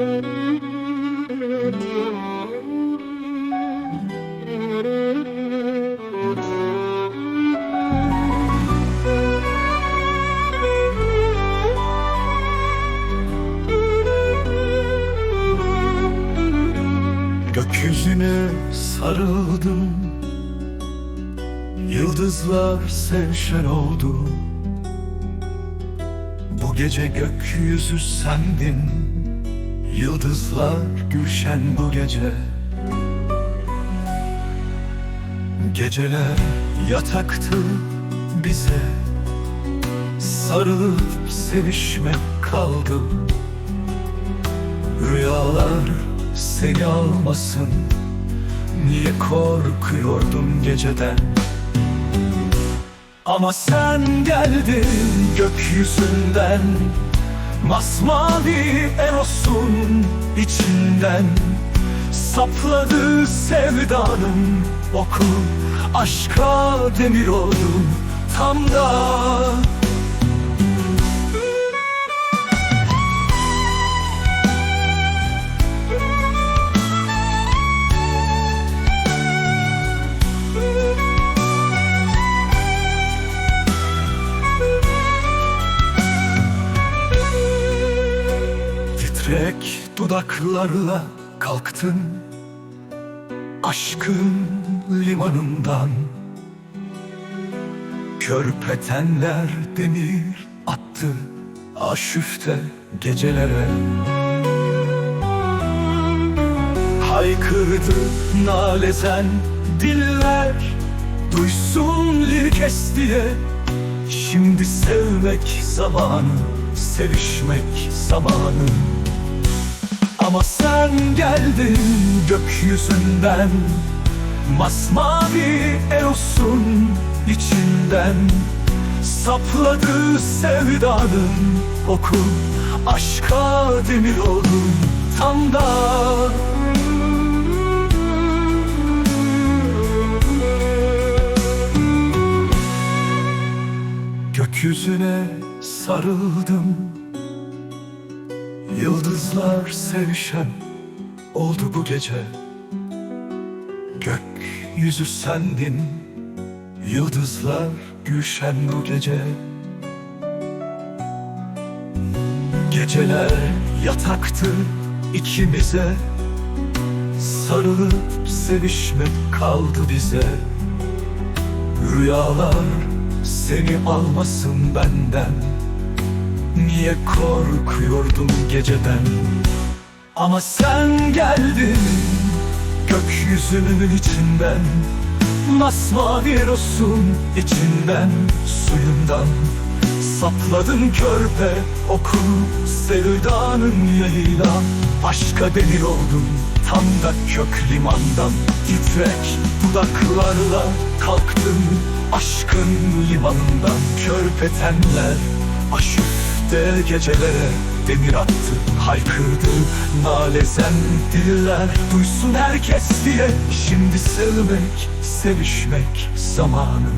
Gökyüzüne sarıldım. Yıldızlar sevşen oldu. Bu gece gökyüzü sendin Yıldızlar gülşen bu gece. Geceler yataktı bize. Sarılıp sevişmek kaldı. Rüyalar seni almasın. Niye korkuyordum geceden? Ama sen geldin gökyüzünden Masmavi erosun içinden Sapladı sevdanın oku Aşka demir oldum tam da Titrek dudaklarla kalktın. Aşkın limanından Körpetenler demir attı Aşüfte gecelere. Haykırdı nalezen diller Duysun lirkes diye. Şimdi sevmek zamanı Sevişmek zamanı. Ama sen geldin gökyüzünden Masmavi erosun içinden. Sapladı sevdanın oku Aşka demir oldum tam da. Gökyüzüne sarıldım. Yıldızlar sevişen oldu bu gece. Gökyüzü sendin Yıldızlar gülşen bu gece. Geceler yataktı ikimize. Sarılıp sevişmek kaldı bize. Rüyalar seni almasın benden Niye korkuyordum geceden? Ama sen geldin Gökyüzünün içinden. Masmavi rosun içinden Suyundan. Sapladın körpe oku Sevdanın yayıyla. Aşka demir oldum Tam da kök limandan. Titrek dudaklarla kalktım Aşkın limanından. Körpetenler aşüfte gecelere Demir attı haykırdı Nalezen diller Duysun herkes diye Şimdi sevmek sevişmek zamanı